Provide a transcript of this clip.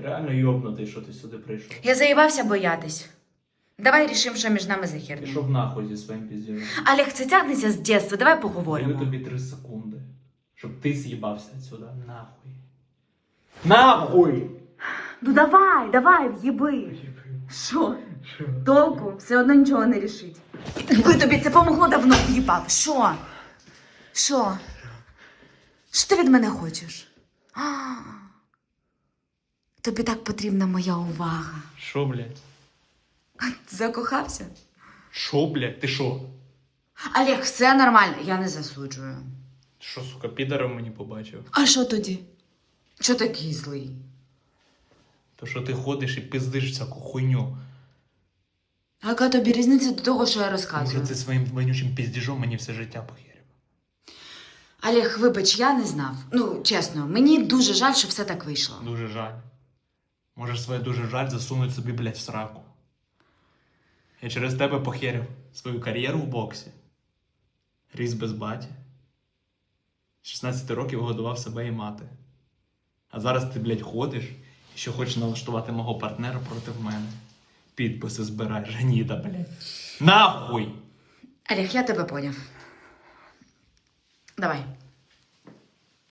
Ти реально йобнутий, що ти сюди прийшов. Я заїбався боятись. Давай рішимо, що між нами за херня. Пішов нахуй зі своїм піздєм. Олег, це тягнеться з дитинства, давай Даю поговоримо. тобі три секунди, щоб ти з'їбався отсюда. Нахуй. Нахуй! Ну давай, давай, в'їби. Що? Толку? Все одно нічого не рішить. Ви тобі це помогло давно в'їбав. Що? Що? Що ти від мене хочеш? А, тобі так потрібна моя увага. Що, блядь? Закохався? Що, блядь? Ти що? Олег, все нормально, я не засуджую. Ти що, сука, підаром мені побачив? А що тоді? Що такий злий? То що ти ходиш і пиздиш всяку хуйню. А яка тобі різниця до того, що я Може, розказую? ти своїм вонючим піздіжом мені все життя похерив. Олег, вибач, я не знав. Ну, чесно, мені дуже жаль, що все так вийшло. Дуже жаль. Можеш своє дуже жаль засунути собі, блядь, в сраку. Я через тебе похерив свою кар'єру в боксі. Ріс без баті. 16 років годував себе і мати. А зараз ти, блядь, ходиш і що хочеш налаштувати мого партнера проти мене. Підписи збираєш, гніда, блядь. Нахуй! Олег, я тебе поняв. Давай.